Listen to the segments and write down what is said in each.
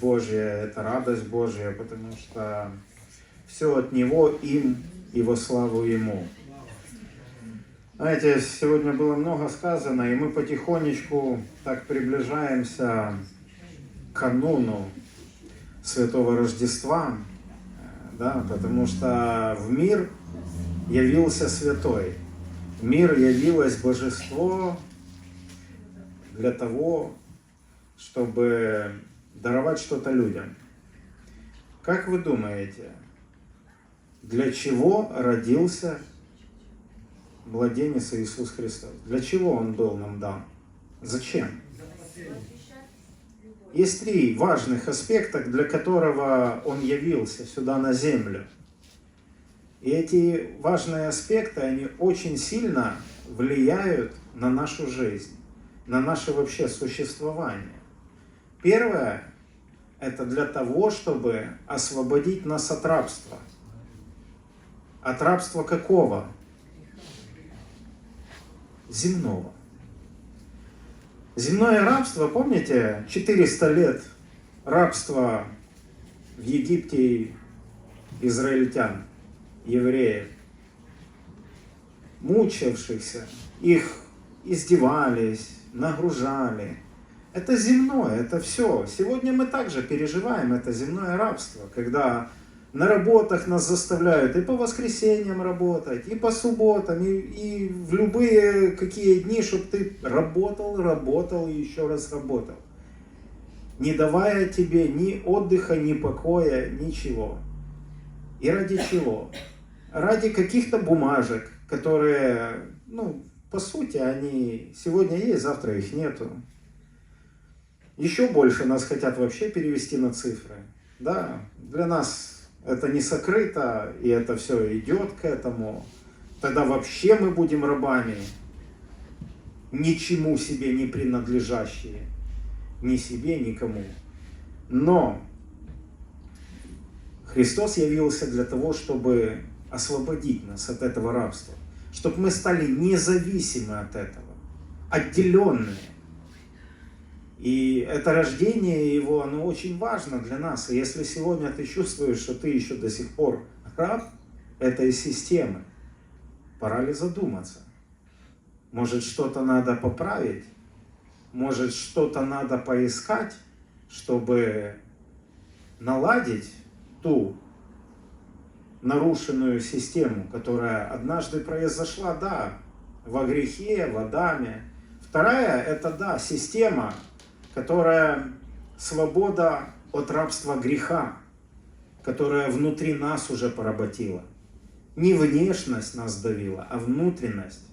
Божья, это радость Божья, потому что все от Него, им во славу Ему. Знаете, сегодня было много сказано, и мы потихонечку так приближаемся к кануну Святого Рождества, да, потому что в мир явился святой. В мир явилось божество для того, чтобы даровать что-то людям. Как вы думаете, для чего родился младенец Иисус Христос? Для чего Он был нам дан? Зачем? Есть три важных аспекта, для которого Он явился сюда на землю. И эти важные аспекты, они очень сильно влияют на нашу жизнь, на наше вообще существование. Первое – это для того, чтобы освободить нас от рабства. От рабства какого? Земного. Земное рабство, помните, 400 лет рабства в Египте израильтян, евреев, мучившихся, их издевались, нагружали. Это земное, это все. Сегодня мы также переживаем это земное рабство, когда на работах нас заставляют и по воскресеньям работать, и по субботам, и, и в любые какие дни, чтобы ты работал, работал и еще раз работал. Не давая тебе ни отдыха, ни покоя, ничего. И ради чего? Ради каких-то бумажек, которые, ну, по сути, они сегодня есть, завтра их нету. Еще больше нас хотят вообще перевести на цифры. Да, для нас это не сокрыто, и это все идет к этому, тогда вообще мы будем рабами, ничему себе не принадлежащие, ни себе, никому. Но Христос явился для того, чтобы освободить нас от этого рабства, чтобы мы стали независимы от этого, отделенные. И это рождение его, оно очень важно для нас. И если сегодня ты чувствуешь, что ты еще до сих пор раб этой системы, пора ли задуматься? Может, что-то надо поправить? Может, что-то надо поискать, чтобы наладить ту нарушенную систему, которая однажды произошла, да, во грехе, в Адаме. Вторая, это, да, система, которая свобода от рабства греха, которая внутри нас уже поработила. Не внешность нас давила, а внутренность,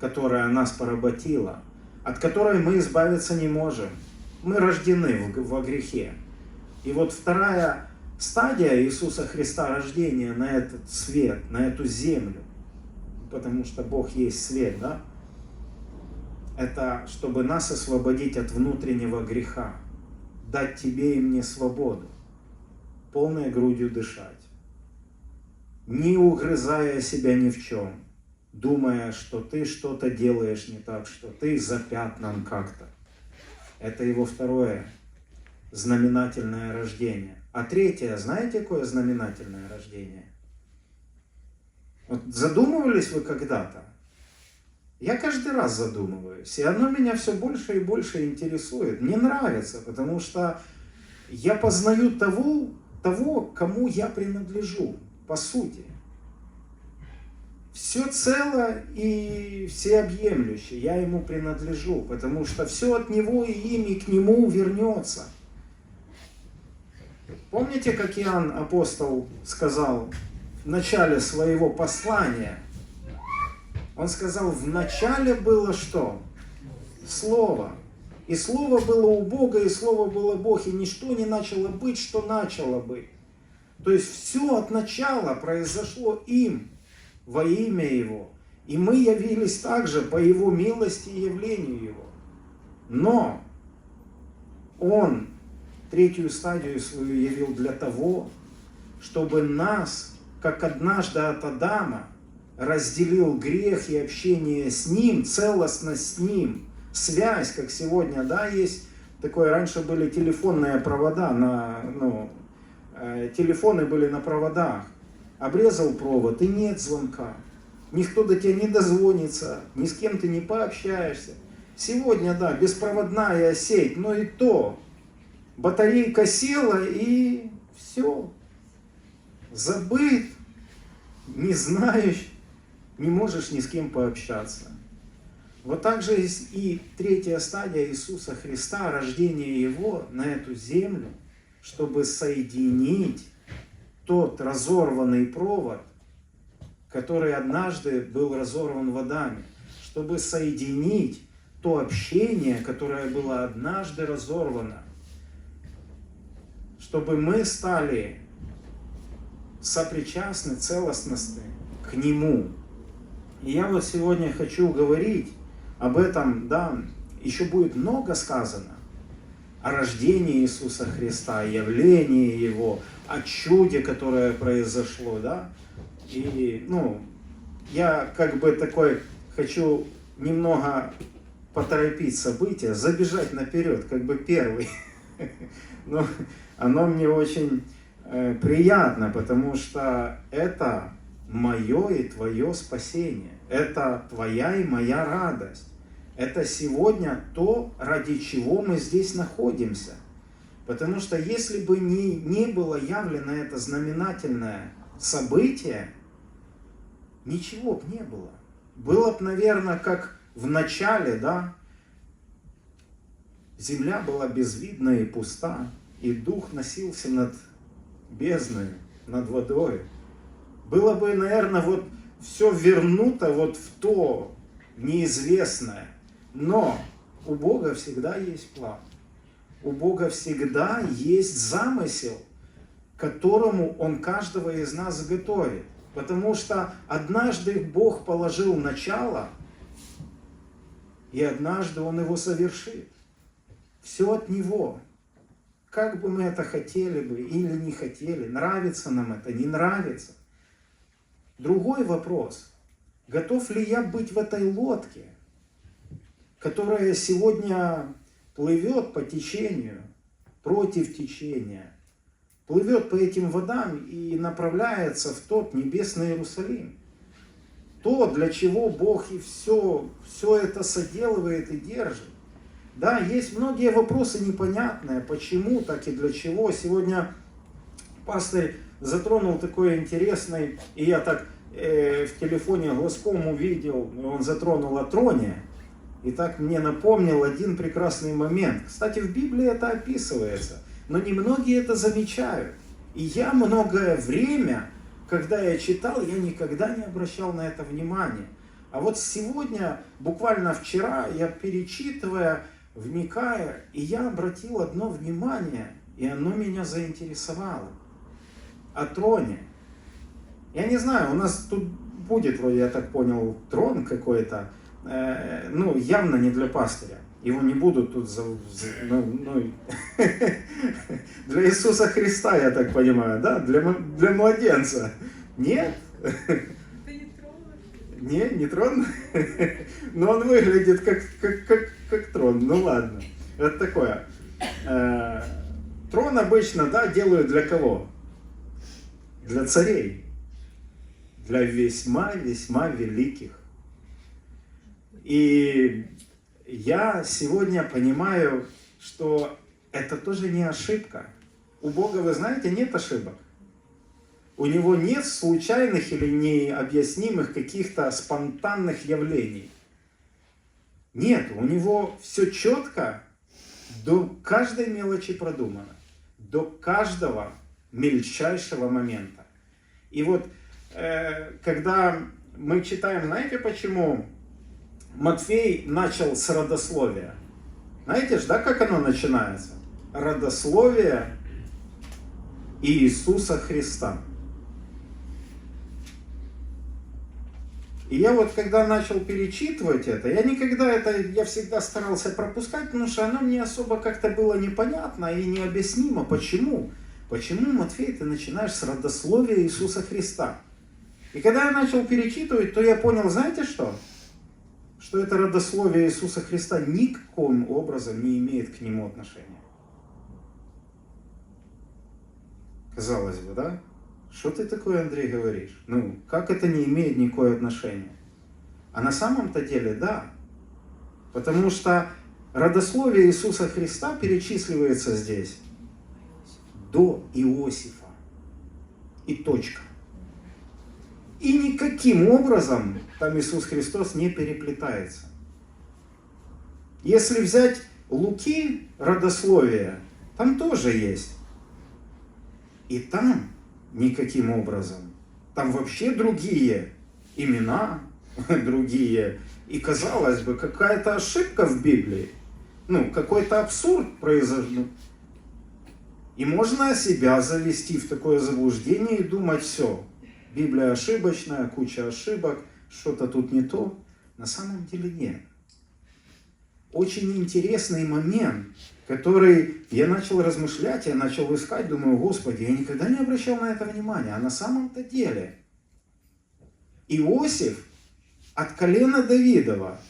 которая нас поработила, от которой мы избавиться не можем. Мы рождены во грехе. И вот вторая стадия Иисуса Христа рождения на этот свет, на эту землю, потому что Бог есть свет, да? Это чтобы нас освободить от внутреннего греха, дать тебе и мне свободу, полной грудью дышать, не угрызая себя ни в чем, думая, что ты что-то делаешь не так, что ты запятнан как-то. Это его второе знаменательное рождение. А третье, знаете, какое знаменательное рождение? Вот задумывались вы когда-то? Я каждый раз задумываюсь, и оно меня все больше и больше интересует. Мне нравится, потому что я познаю того, того, кому я принадлежу, по сути. Все цело и всеобъемлюще, я ему принадлежу, потому что все от него и им, и к нему вернется. Помните, как Иоанн апостол сказал в начале своего послания – он сказал, в начале было что? Слово. И Слово было у Бога, и Слово было Бог, и ничто не начало быть, что начало быть. То есть все от начала произошло им во имя Его. И мы явились также по Его милости и явлению Его. Но Он третью стадию свою явил для того, чтобы нас, как однажды от Адама, разделил грех и общение с Ним, целостность с Ним, связь, как сегодня, да, есть такое, раньше были телефонные провода, на, ну, э, телефоны были на проводах. Обрезал провод и нет звонка. Никто до тебя не дозвонится, ни с кем ты не пообщаешься. Сегодня, да, беспроводная сеть, но и то. Батарейка села и все. Забыт, не знаешь, не можешь ни с кем пообщаться. Вот так же и третья стадия Иисуса Христа, рождение Его на эту землю, чтобы соединить тот разорванный провод, который однажды был разорван водами, чтобы соединить то общение, которое было однажды разорвано, чтобы мы стали сопричастны, целостности к Нему. И я вот сегодня хочу говорить об этом, да, еще будет много сказано о рождении Иисуса Христа, о явлении Его, о чуде, которое произошло, да. И, ну, я как бы такой хочу немного поторопить события, забежать наперед, как бы первый. Но оно мне очень э, приятно, потому что это мое и твое спасение. Это твоя и моя радость. Это сегодня то, ради чего мы здесь находимся. Потому что если бы не, не было явлено это знаменательное событие, ничего бы не было. Было бы, наверное, как в начале, да, земля была безвидна и пуста, и дух носился над бездной, над водой. Было бы, наверное, вот все вернуто вот в то неизвестное. Но у Бога всегда есть план. У Бога всегда есть замысел, которому Он каждого из нас готовит. Потому что однажды Бог положил начало, и однажды Он его совершит. Все от Него. Как бы мы это хотели бы или не хотели, нравится нам это, не нравится. Другой вопрос. Готов ли я быть в этой лодке, которая сегодня плывет по течению, против течения, плывет по этим водам и направляется в тот небесный Иерусалим. То, для чего Бог и все, все это соделывает и держит. Да, есть многие вопросы непонятные, почему так и для чего. Сегодня пастор затронул такой интересный, и я так э, в телефоне глазком увидел, он затронул о троне, и так мне напомнил один прекрасный момент. Кстати, в Библии это описывается, но немногие это замечают. И я многое время, когда я читал, я никогда не обращал на это внимания. А вот сегодня, буквально вчера, я перечитывая, вникая, и я обратил одно внимание, и оно меня заинтересовало. О троне. Я не знаю, у нас тут будет, вроде я так понял, трон какой-то, э, ну, явно не для пастыря. Его не будут тут за, ну, ну, для Иисуса Христа, я так понимаю, да, для, для младенца. Нет? Не, не трон? Но он выглядит как, как, как, как трон. Ну ладно. Это такое. Э, трон обычно, да, делают для кого? Для царей. Для весьма-весьма великих. И я сегодня понимаю, что это тоже не ошибка. У Бога, вы знаете, нет ошибок. У него нет случайных или необъяснимых каких-то спонтанных явлений. Нет, у него все четко, до каждой мелочи продумано, до каждого мельчайшего момента. И вот, э, когда мы читаем, знаете почему Матфей начал с родословия? Знаете же, да, как оно начинается? Родословие Иисуса Христа. И я вот когда начал перечитывать это, я никогда это, я всегда старался пропускать, потому что оно мне особо как-то было непонятно и необъяснимо. Почему? Почему, Матфей, ты начинаешь с родословия Иисуса Христа? И когда я начал перечитывать, то я понял, знаете? Что что это родословие Иисуса Христа никаким образом не имеет к нему отношения. Казалось бы, да? Что ты такое, Андрей, говоришь? Ну, как это не имеет никакое отношения? А на самом-то деле, да. Потому что родословие Иисуса Христа перечисливается здесь до Иосифа. И точка. И никаким образом там Иисус Христос не переплетается. Если взять Луки, родословие, там тоже есть. И там никаким образом. Там вообще другие имена, другие. И казалось бы, какая-то ошибка в Библии. Ну, какой-то абсурд произошел. И можно себя завести в такое заблуждение и думать, все, Библия ошибочная, куча ошибок, что-то тут не то. На самом деле нет. Очень интересный момент, который я начал размышлять, я начал искать, думаю, Господи, я никогда не обращал на это внимания. А на самом-то деле Иосиф от колена Давидова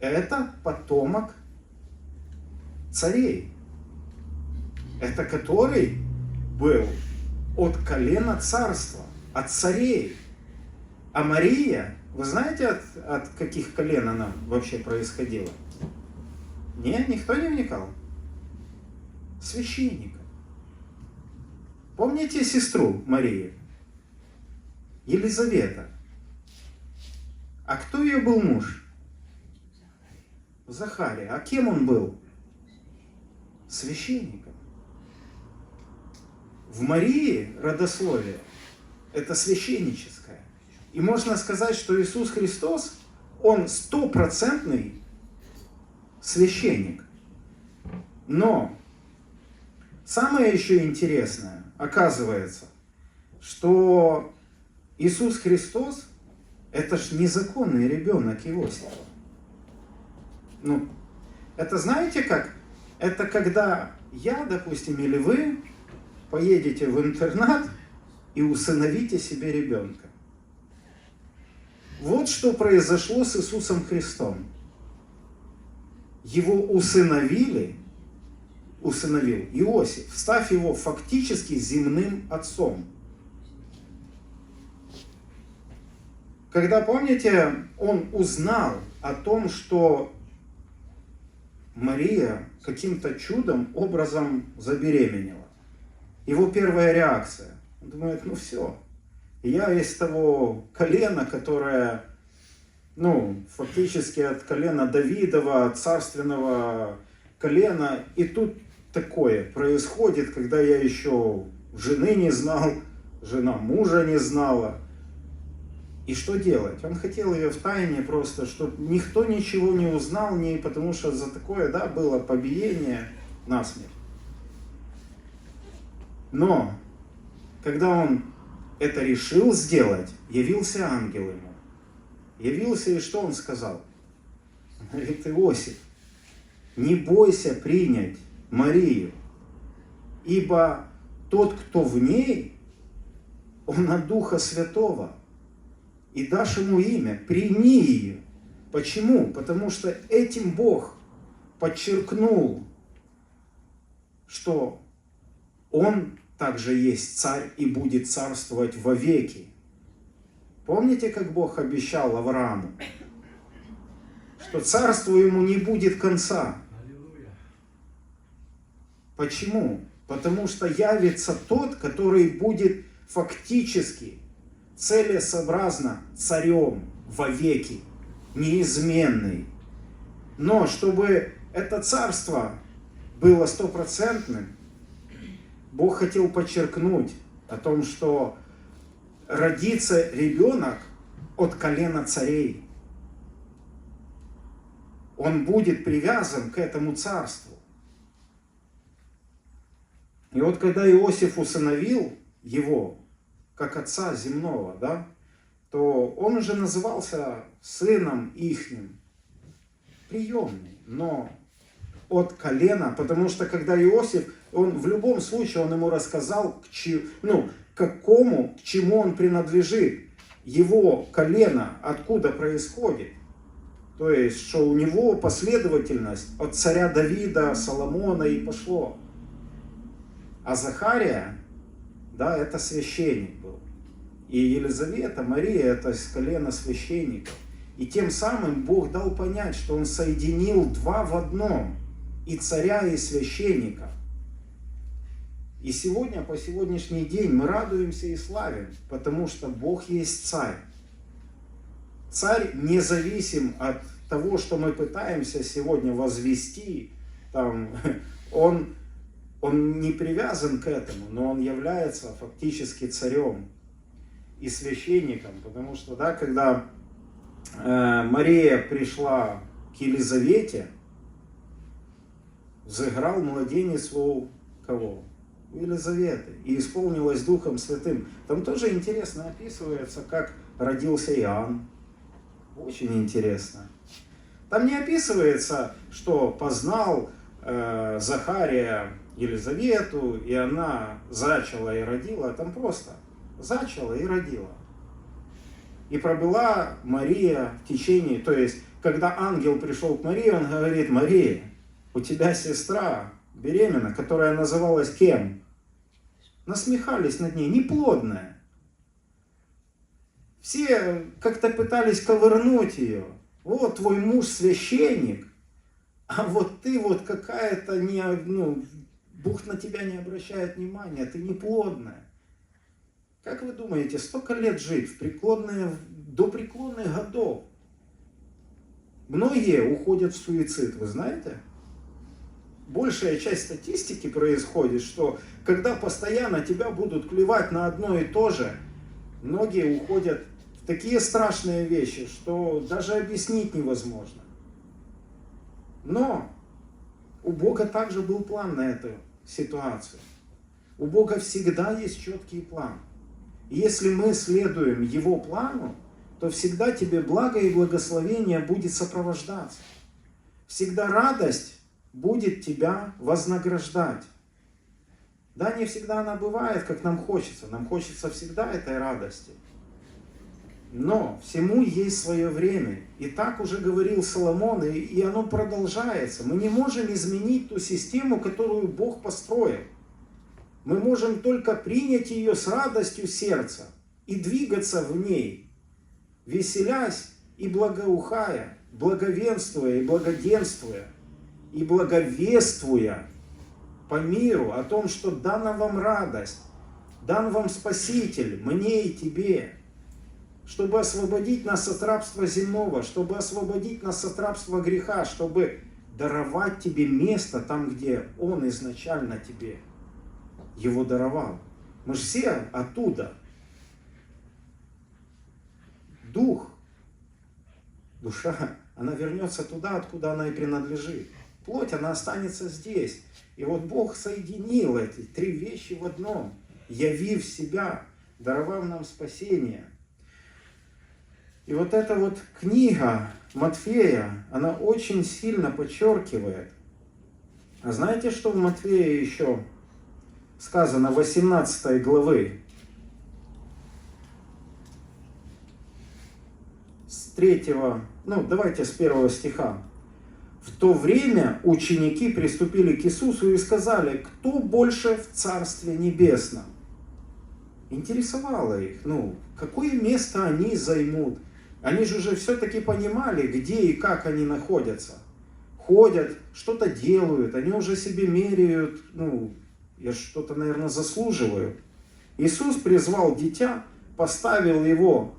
это потомок царей. Это который был от колена царства, от царей. А Мария, вы знаете, от, от каких колен она вообще происходила? Нет, никто не вникал. Священника. Помните сестру Марии? Елизавета. А кто ее был муж? Захария. А кем он был? Священником. В Марии родословие – это священническое. И можно сказать, что Иисус Христос, Он стопроцентный священник. Но самое еще интересное, оказывается, что Иисус Христос – это ж незаконный ребенок Иосифа. Ну, это знаете как? Это когда я, допустим, или вы поедете в интернат и усыновите себе ребенка. Вот что произошло с Иисусом Христом. Его усыновили, усыновил Иосиф, став его фактически земным отцом. Когда, помните, он узнал о том, что Мария каким-то чудом, образом забеременела. Его первая реакция. Он думает, ну все, я из того колена, которое, ну, фактически от колена Давидова, царственного колена, и тут такое происходит, когда я еще жены не знал, жена мужа не знала. И что делать? Он хотел ее в тайне просто, чтобы никто ничего не узнал, не потому что за такое, да, было побиение насмерть. Но, когда он это решил сделать, явился ангел ему. Явился, и что он сказал? говорит, Иосиф, не бойся принять Марию, ибо тот, кто в ней, он от Духа Святого. И дашь ему имя, прими ее. Почему? Потому что этим Бог подчеркнул, что он также есть царь и будет царствовать вовеки. Помните, как Бог обещал Аврааму, что царству ему не будет конца? Почему? Потому что явится тот, который будет фактически целесообразно царем вовеки, неизменный. Но чтобы это царство было стопроцентным, Бог хотел подчеркнуть о том, что родится ребенок от колена царей. Он будет привязан к этому царству. И вот когда Иосиф усыновил его, как отца земного, да, то он уже назывался сыном ихним, приемный, но от колена, потому что когда Иосиф он в любом случае, он ему рассказал, к, че, ну, какому, к чему он принадлежит. его колено откуда происходит. То есть, что у него последовательность от царя Давида, Соломона и пошло. А Захария, да, это священник был. И Елизавета, Мария, это из колена священников. И тем самым Бог дал понять, что Он соединил два в одном, и царя, и священника. И сегодня, по сегодняшний день, мы радуемся и славим, потому что Бог есть царь. Царь независим от того, что мы пытаемся сегодня возвести, там, он, он не привязан к этому, но он является фактически царем и священником, потому что, да, когда э, Мария пришла к Елизавете, взыграл младенец у кого? У Елизаветы. И исполнилось Духом Святым. Там тоже интересно описывается, как родился Иоанн. Очень интересно. Там не описывается, что познал э, Захария Елизавету, и она зачала и родила. Там просто зачала и родила. И пробыла Мария в течение, то есть, когда ангел пришел к Марии, он говорит, Мария, у тебя сестра беременна, которая называлась кем? Насмехались над ней, неплодная. Все как-то пытались ковырнуть ее. Вот твой муж священник, а вот ты вот какая-то не, ну, Бог на тебя не обращает внимания, ты неплодная. Как вы думаете, столько лет жить в преклонные, до преклонных годов? Многие уходят в суицид, вы знаете? Большая часть статистики происходит, что когда постоянно тебя будут клевать на одно и то же, многие уходят в такие страшные вещи, что даже объяснить невозможно. Но у Бога также был план на эту ситуацию. У Бога всегда есть четкий план. Если мы следуем Его плану, то всегда тебе благо и благословение будет сопровождаться. Всегда радость будет тебя вознаграждать. Да, не всегда она бывает, как нам хочется. Нам хочется всегда этой радости. Но всему есть свое время. И так уже говорил Соломон, и, и оно продолжается. Мы не можем изменить ту систему, которую Бог построил. Мы можем только принять ее с радостью сердца и двигаться в ней, веселясь и благоухая, благовенствуя и благоденствуя, и благовествуя по миру о том, что дана вам радость, дан вам Спаситель, мне и тебе, чтобы освободить нас от рабства земного, чтобы освободить нас от рабства греха, чтобы даровать тебе место там, где Он изначально тебе его даровал. Мы же все оттуда. Дух, душа, она вернется туда, откуда она и принадлежит. Плоть, она останется здесь. И вот Бог соединил эти три вещи в одном, явив себя, даровав нам спасение. И вот эта вот книга Матфея, она очень сильно подчеркивает. А знаете, что в Матфея еще сказано 18 главы. С третьего, ну давайте с первого стиха. В то время ученики приступили к Иисусу и сказали, кто больше в Царстве Небесном? Интересовало их, ну, какое место они займут. Они же уже все-таки понимали, где и как они находятся. Ходят, что-то делают, они уже себе меряют, ну, я что-то, наверное, заслуживаю. Иисус призвал дитя, поставил его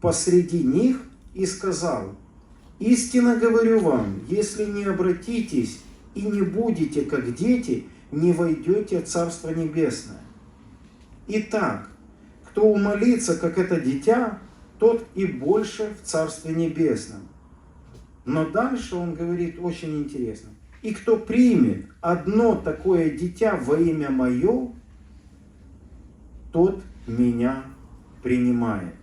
посреди них и сказал, «Истинно говорю вам, если не обратитесь и не будете как дети, не войдете в Царство Небесное. Итак, кто умолится, как это дитя, тот и больше в Царстве Небесном. Но дальше он говорит очень интересно. И кто примет одно такое дитя во имя мое, тот меня принимает.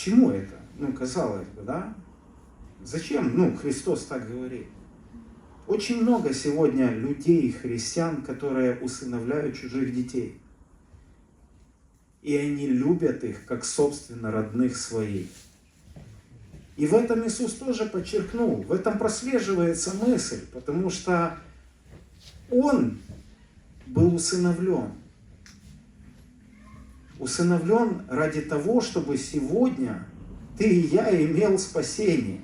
Чему это? Ну, казалось бы, да? Зачем, ну, Христос так говорит? Очень много сегодня людей, христиан, которые усыновляют чужих детей. и они любят их как собственно родных своих. И в этом Иисус тоже подчеркнул, в этом прослеживается мысль, потому что Он был усыновлен. Усыновлен ради того, чтобы сегодня ты и я имел спасение.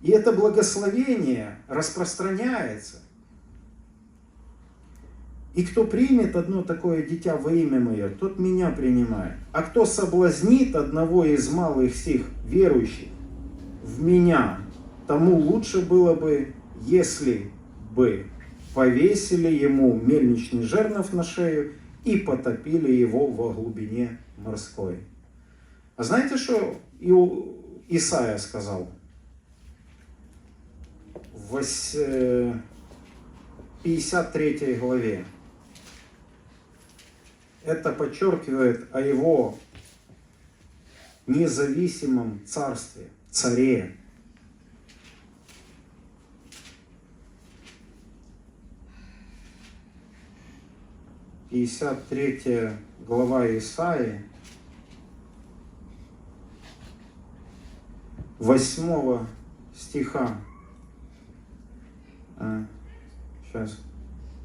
И это благословение распространяется. И кто примет одно такое дитя во имя мое, тот меня принимает. А кто соблазнит одного из малых сих верующих в меня, тому лучше было бы, если бы повесили ему мельничный жернов на шею и потопили его во глубине морской. А знаете, что Исаия сказал? В 53 главе. Это подчеркивает о его независимом царстве, царе. Пятьдесят третья глава Исаии, восьмого стиха, а, сейчас,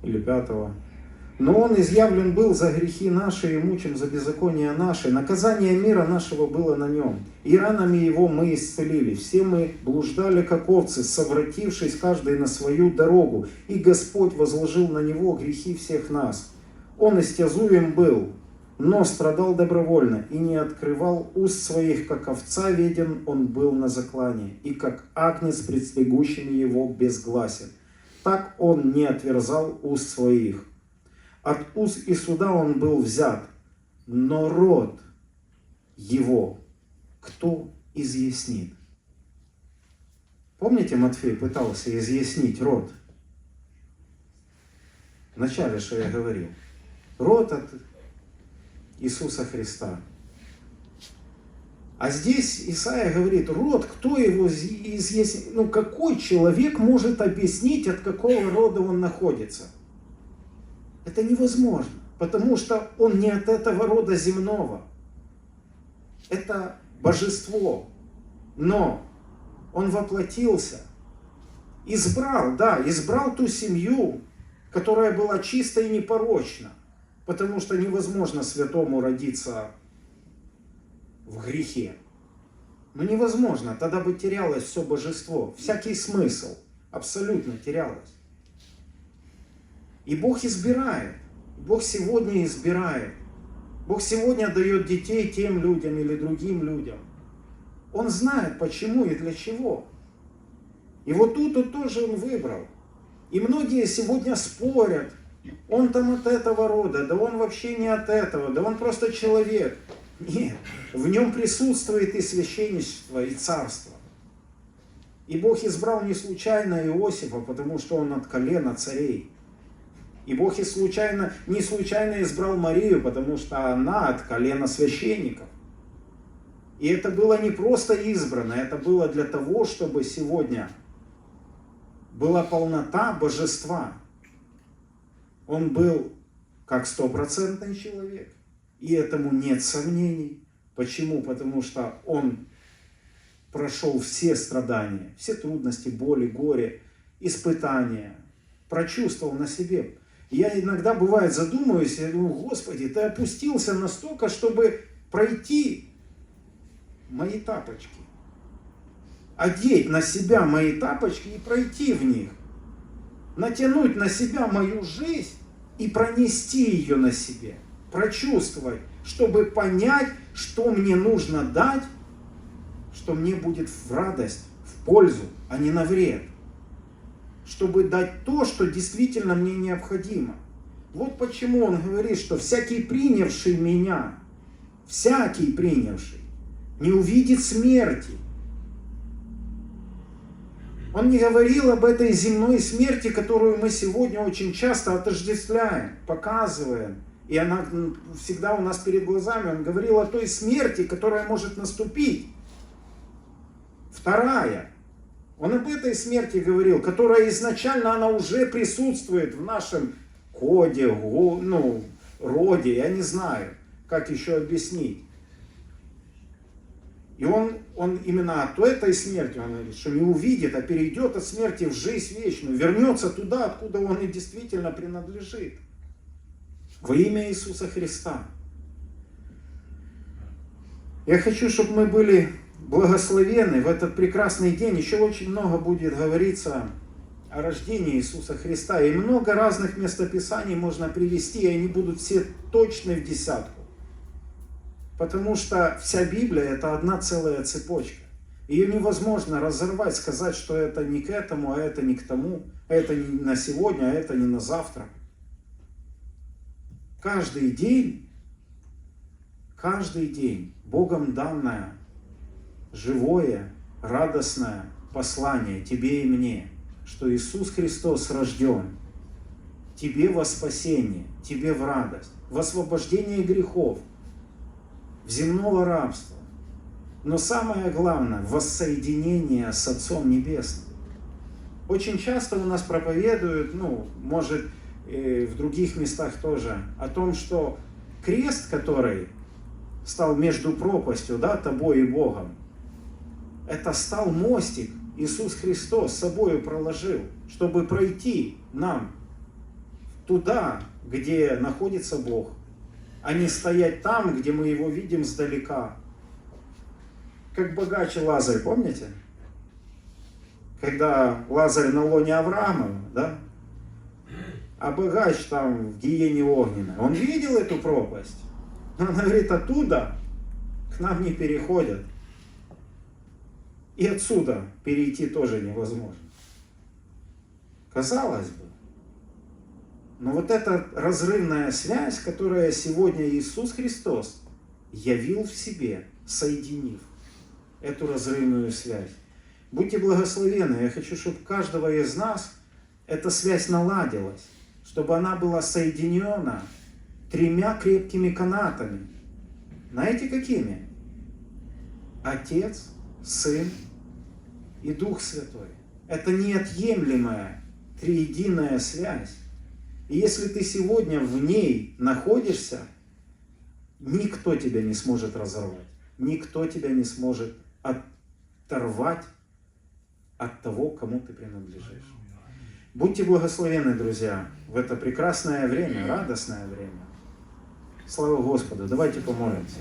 или пятого, но Он изъявлен был за грехи наши и мучим за беззаконие наши. Наказание мира нашего было на нем. И ранами Его мы исцелили. Все мы блуждали, как овцы, совратившись каждый на свою дорогу. И Господь возложил на Него грехи всех нас. Он истязуем был, но страдал добровольно и не открывал уст своих, как овца веден он был на заклане, и как агнец пред стригущими его безгласен. Так он не отверзал уст своих. От уз и суда он был взят, но род его кто изъяснит? Помните, Матфей пытался изъяснить род? Вначале, что я говорил. Род от Иисуса Христа. А здесь Исаия говорит, род, кто его изъяснит? Ну, какой человек может объяснить, от какого рода он находится? Это невозможно, потому что он не от этого рода земного. Это божество. Но он воплотился, избрал, да, избрал ту семью, которая была чиста и непорочна. Потому что невозможно святому родиться в грехе. Ну невозможно, тогда бы терялось все божество, всякий смысл, абсолютно терялось. И Бог избирает. Бог сегодня избирает. Бог сегодня дает детей тем людям или другим людям. Он знает, почему и для чего. И вот тут вот тоже он выбрал. И многие сегодня спорят, он там от этого рода, да он вообще не от этого, да он просто человек. Нет, в нем присутствует и священничество, и царство. И Бог избрал не случайно Иосифа, потому что он от колена царей. И Бог и случайно, не случайно избрал Марию, потому что она от колена священников. И это было не просто избрано, это было для того, чтобы сегодня была полнота божества. Он был как стопроцентный человек. И этому нет сомнений. Почему? Потому что он прошел все страдания, все трудности, боли, горе, испытания, прочувствовал на себе я иногда, бывает, задумываюсь, я думаю, Господи, ты опустился настолько, чтобы пройти мои тапочки. Одеть на себя мои тапочки и пройти в них. Натянуть на себя мою жизнь и пронести ее на себе. Прочувствовать, чтобы понять, что мне нужно дать, что мне будет в радость, в пользу, а не на вред чтобы дать то, что действительно мне необходимо. Вот почему он говорит, что всякий принявший меня, всякий принявший, не увидит смерти. Он не говорил об этой земной смерти, которую мы сегодня очень часто отождествляем, показываем. И она всегда у нас перед глазами. Он говорил о той смерти, которая может наступить. Вторая. Он об этой смерти говорил, которая изначально она уже присутствует в нашем коде, ну, роде, я не знаю. как еще объяснить. И он, он именно от этой смерти, он говорит, что не увидит, а перейдет от смерти в жизнь вечную, вернется туда, откуда он и действительно принадлежит. Во имя Иисуса Христа. Я хочу, чтобы мы были благословенны в этот прекрасный день. Еще очень много будет говориться о рождении Иисуса Христа. И много разных местописаний можно привести, и они будут все точны в десятку. Потому что вся Библия это одна целая цепочка. Ее невозможно разорвать, сказать, что это не к этому, а это не к тому, а это не на сегодня, а это не на завтра. Каждый день, каждый день Богом данное, живое, радостное послание тебе и мне, что Иисус Христос рожден, тебе во спасение, тебе в радость, в освобождение грехов – в земного рабства. Но самое главное, воссоединение с Отцом Небесным. Очень часто у нас проповедуют, ну, может, и в других местах тоже, о том, что крест, который стал между пропастью, да, тобой и Богом, это стал мостик, Иисус Христос собою проложил, чтобы пройти нам туда, где находится Бог, а не стоять там, где мы его видим сдалека. Как богач Лазарь, помните? Когда Лазарь на лоне Авраама, да? А богач там в гиене огненной. Он видел эту пропасть. Но он говорит, оттуда к нам не переходят. И отсюда перейти тоже невозможно. Казалось бы, но вот эта разрывная связь, которая сегодня Иисус Христос явил в себе, соединив эту разрывную связь. Будьте благословенны, я хочу, чтобы каждого из нас эта связь наладилась, чтобы она была соединена тремя крепкими канатами. Знаете какими? Отец, Сын и Дух Святой. Это неотъемлемая триединая связь. И если ты сегодня в ней находишься, никто тебя не сможет разорвать. Никто тебя не сможет оторвать от того, кому ты принадлежишь. Будьте благословенны, друзья, в это прекрасное время, радостное время. Слава Господу! Давайте помолимся.